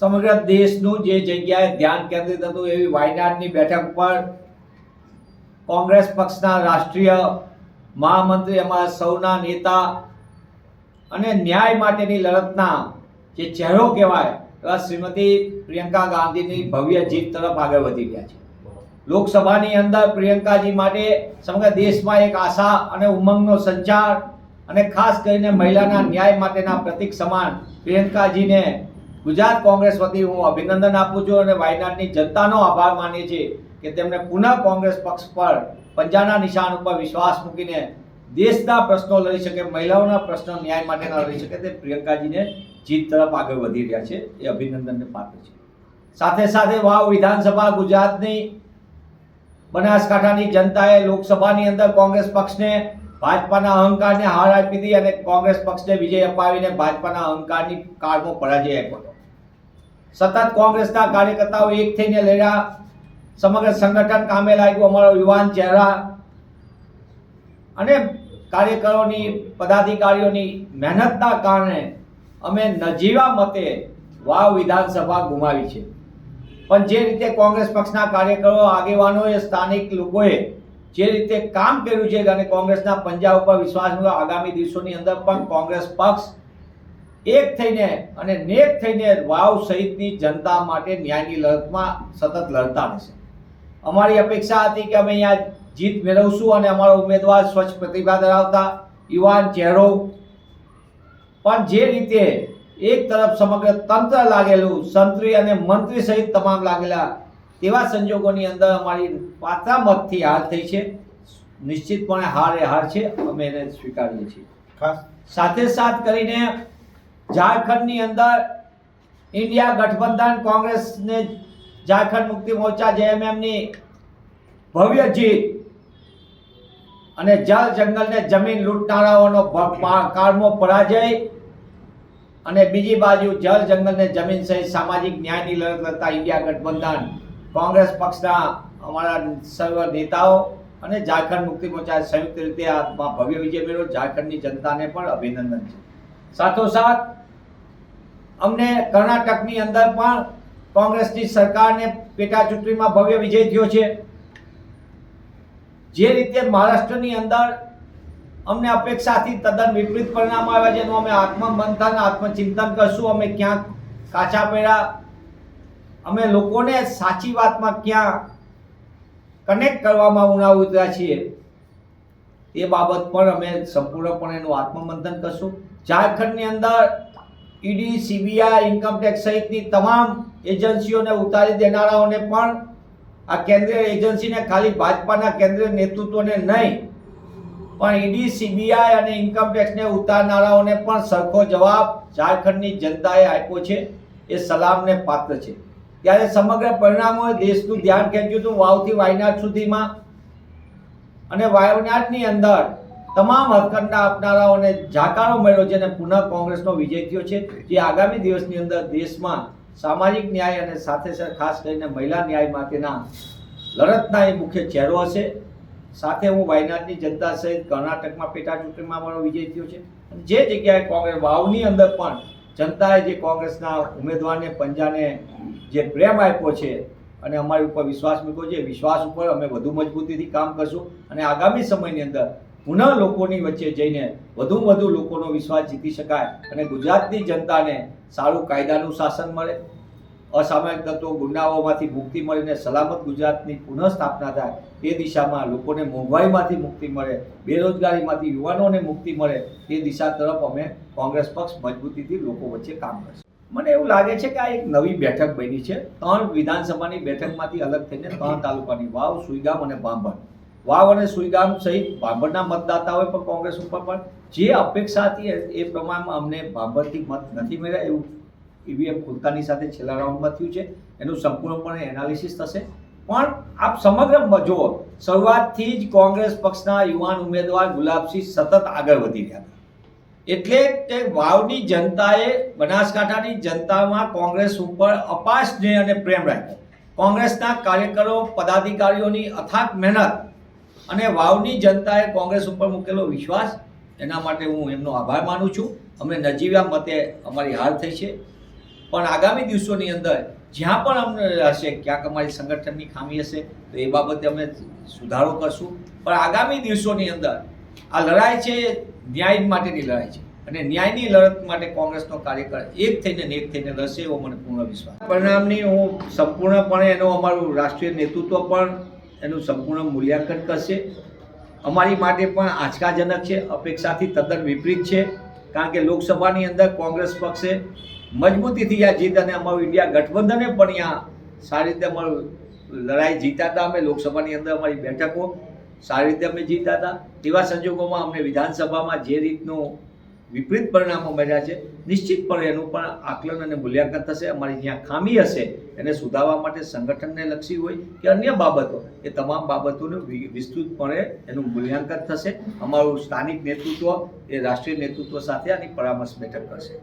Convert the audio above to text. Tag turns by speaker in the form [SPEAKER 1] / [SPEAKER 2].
[SPEAKER 1] સમગ્ર દેશનું જે જગ્યાએ ધ્યાન કેન્દ્રિત હતું એવી વાયનાડની બેઠક પર કોંગ્રેસ પક્ષના રાષ્ટ્રીય મહામંત્રી અમારા સૌના નેતા અને ન્યાય માટેની લડતના જે ચહેરો કહેવાય એવા શ્રીમતી પ્રિયંકા ગાંધીની ભવ્ય જીત તરફ આગળ વધી રહ્યા છે. લોકસભાની અંદર પ્રિયંકાજી માટે સમગ્ર દેશમાં એક આશા અને ઉમંગનો સંચાર અને ખાસ કરીને મહિલાના ન્યાય માટેના પ્રતિક સમાન પ્રિયંકાજીને ગુજરાત કોંગ્રેસ વતી હું અભિનંદન આપું છું અને વાયનાડની જનતાનો આભાર માનીએ છીએ કે તેમણે પુનઃ કોંગ્રેસ પક્ષ પર પંજાના નિશાન ઉપર વિશ્વાસ મૂકીને દેશના પ્રશ્નો લડી શકે, મહિલાઓના પ્રશ્નો ન્યાય માટેના લડી શકે તે પ્રિયંકાજીને જીત તરફ આગળ વધી રહ્યા છે. એ અભિનંદનને પાત્ર છે. સાથે સાથે વાવ વિધાનસભા ગુજરાતની બનાસકાંઠાની જનતાએ લોકસભાની અંદર કોંગ્રેસ પક્ષને ભાજપાના અહંકારને હાર આપી હતી અને કોંગ્રેસ પક્ષને વિજય અપાવીને ભાજપાના અહંકારની કાળમાં પરાજય આપ્યો હતો. સતત કોંગ્રેસના કાર્યકર્તાઓ એક થઈને લડ્યા. સમગ્ર સંગઠન કામે લાગ્યું. અમારો યુવાન ચહેરા અને કાર્યકરોની, પદાધિકારીઓની મહેનતના કારણે અમે નજીવા મતે વાવ વિધાનસભા ગુમાવી છે. પણ જે રીતે કોંગ્રેસ પક્ષના કાર્યકરો, આગેવાનોએ, સ્થાનિક લોકોએ જે રીતે કામ કર્યું છે અને કોંગ્રેસના પંજા ઉપર વિશ્વાસ આગામી દિવસોની અંદર પણ કોંગ્રેસ પક્ષ એક થઈને અને નેક થઈને વાવ સહિતની જનતા માટે ન્યાયની લડતમાં સતત લડતા રહેશે. અમારી અપેક્ષા હતી કે અમે અહીંયા જીત મેળવશું અને અમારો ઉમેદવાર સ્વચ્છ પ્રતિભા ધરાવતા યુવાન ચહેરો પણ જે રીતે એક તરફ સમગ્ર તંત્ર લાગેલું, સંત્રી અને મંત્રી સહિત તમામ લાગેલા તેવા સંજોગોની અંદર અમારી પાત્રા મતથી હાર થઈ છે. નિશ્ચિતપણે હાર એ હાર છે અમે એને સ્વીકારીએ છીએ.
[SPEAKER 2] ખાસ.
[SPEAKER 1] સાથે સાથ કરીને ઝારખંડની અંદર ઇન્ડિયા ગઠબંધન કોંગ્રેસને ઝારખંડ મુક્તિ મોરચા જેએમએમની ભવ્ય જીત અને જળ જંગલને જમીન લૂંટનારાઓનો કારમો કાળમો પરાજય અને બીજી બાજુ જળ જંગલને જમીન સહિત સામાજિક ન્યાયની લડત લડતા ઇન્ડિયા ગઠબંધન કોંગ્રેસ પક્ષના અમારા સર્વ નેતાઓ અને ઝારખંડ મુક્તિ મોરચા સંયુક્ત રીતે આ ભવ્ય વિજય મેળવ્યો. ઝારખંડની જનતાને પણ અભિનંદન છે. સાથોસાથ, અમને કર્ણાટકની અંદર પણ કોંગ્રેસની સરકારને પેટા ચૂંટણીમાં ભવ્ય વિજય થયો છે. જે રીતે મહારાષ્ટ્રની અંદર અમને અપેક્ષાથી તદ્દન વિપરીત પરિણામ આવ્યા છે, એનું અમે આત્મમંથન, આત્મચિંતન કરશું. અમે ક્યાંક કાચા પડ્યા અમે લોકોને સાચી વાતમાં ક્યાં કનેક્ટ કરવામાં ઉણા ઉતર્યા છીએ, એ બાબત પણ અમે સંપૂર્ણપણે એનું આત્મમંથન કરશું. ઝારખંડની અંદર ઈડી, સીબીઆઈ ઇન્કમટેક્સ સહિતની તમામ એજન્સીઓને ઉતારી દેનારાઓને પણ આ કેન્દ્રીય એજન્સીને ખાલી ભાજપાના કેન્દ્રીય નેતૃત્વને નહીં, પણ ઈડી, સીબીઆઈ અને ઇન્કમટેક્સને ઉતારનારાઓને પણ સરખો જવાબ ઝારખંડની જનતાએ આપ્યો છે, એ સલામને પાત્ર છે. ત્યારે સમગ્ર પરિણામોએ દેશનું ધ્યાન ખેંચ્યું હતું વાવથી વાયનાડ સુધીમાં. અને વાયનાડની અંદર તમામ હથકંડા આપનારાઓને જાકારો મળ્યો છે અને પુનઃ કોંગ્રેસનો વિજય થયો છે. જે આગામી દિવસની અંદર દેશમાં સામાજિક ન્યાય અને સાથે સાથે ખાસ કરીને મહિલા ન્યાય માટેના લડતના એ મુખ્ય ચહેરો હશે. સાથે હું વાયનાડની જનતા સહિત કર્ણાટકમાં પેટા ચૂંટણીમાં મારો વિજય થયો છે. જે જગ્યાએ કોંગ્રેસ વાવની અંદર પણ જનતાએ જે કોંગ્રેસના ઉમેદવારને, પંજાને જે પ્રેમ આપ્યો છે અને અમારી ઉપર વિશ્વાસ મૂક્યો છે, વિશ્વાસ ઉપર અમે વધુ મજબૂતીથી કામ કરશું અને આગામી સમયની અંદર પુનઃ લોકોની વચ્ચે જઈને વધુ વધુ લોકોનો વિશ્વાસ જીતી શકાય અને ગુજરાતની જનતાને સારું કાયદાનું શાસન મળે. અસામાયિક તત્વો ગુંડાઓમાંથી મુક્તિ મળીને સલામત ગુજરાતની પુનઃ સ્થાપના થાય તે દિશામાં લોકોને મોંઘવારીમાંથી મુક્તિ મળે, બેરોજગારીમાંથી યુવાનોને મુક્તિ મળે એ દિશા તરફ અમે કોંગ્રેસ પક્ષ મજબૂતીથી લોકો વચ્ચે કામ કરશે. મને એવું લાગે છે કે આ એક નવી બેઠક બની છે. ત્રણ વિધાનસભાની બેઠકમાંથી અલગ થઈને ત્રણ તાલુકાની વાવ, સુઈગામ અને બાંભણ. વાવ અને સુઈગામ સહિત બાંભણના મતદાતાઓએ પણ કોંગ્રેસ ઉપર પણ જે અપેક્ષા હતી એ- પ્રમાણમાં અમને બાંભણથી મત નથી મળ્યા એવું ઈવીએમ ખુલતાની સાથે છેલ્લા રાઉન્ડમાં થયું છે. એનું સંપૂર્ણપણે એનાલિસિસ થશે. પણ આપ સમગ્ર જુઓ, શરૂઆતથી જ કોંગ્રેસ પક્ષના યુવાન ઉમેદવાર ગુલાબસિંહ સતત આગળ વધી રહ્યા હતા. એટલે કે વાવની જનતાએ બનાસકાંઠાની જનતામાં કોંગ્રેસ ઉપર અપાર સ્નેહ અને પ્રેમ રાખ્યો. કોંગ્રેસના કાર્યકરો, પદાધિકારીઓની અથાક મહેનત અને વાવની જનતાએ કોંગ્રેસ ઉપર મૂકેલો વિશ્વાસ, એના માટે હું એમનો આભાર માનું છું. અમે નજીવ્યા મતે અમારી હાર થઈ છે. પણ આગામી દિવસોની અંદર જ્યાં પણ અમને હશે ક્યાંક અમારી સંગઠનની ખામી હશે, તો એ બાબતે અમે સુધારો કરશું. પણ આગામી દિવસોની અંદર આ લડાઈ છે ન્યાય માટેની લડાઈ છે. અને ન્યાયની લડત માટે કોંગ્રેસનો કાર્યકર એક થઈને ને એક થઈને લડશે એવો મને પૂર્ણ વિશ્વાસ. પરિણામની હું સંપૂર્ણપણે એનું અમારું રાષ્ટ્રીય નેતૃત્વ પણ એનું સંપૂર્ણ મૂલ્યાંકન કરશે. અમારી માટે પણ આંચકાજનક છે, અપેક્ષાથી તદ્દન વિપરીત છે, કારણ કે લોકસભાની અંદર કોંગ્રેસ પક્ષે મજબૂતીથી આ જીત અને અમારું ઇન્ડિયા ગઠબંધને પણ અહીંયા સારી રીતે અમારું લડાઈ જીતા હતા અમે લોકસભાની અંદર અમારી બેઠકો સારી રીતે અમે જીતા હતા. તેવા સંજોગોમાં અમને વિધાનસભામાં જે રીતનું વિપરીત પરિણામો મળ્યા છે, નિશ્ચિતપણે એનું પણ આકલન અને મૂલ્યાંકન થશે. અમારી જ્યાં ખામી હશે, એને સુધારવા માટે સંગઠનને લક્ષી હોય કે અન્ય બાબતો, એ તમામ બાબતોનું વિસ્તૃતપણે એનું મૂલ્યાંકન થશે. અમારું સ્થાનિક નેતૃત્વ એ રાષ્ટ્રીય નેતૃત્વ સાથે આની પરામર્શ બેઠક કરશે.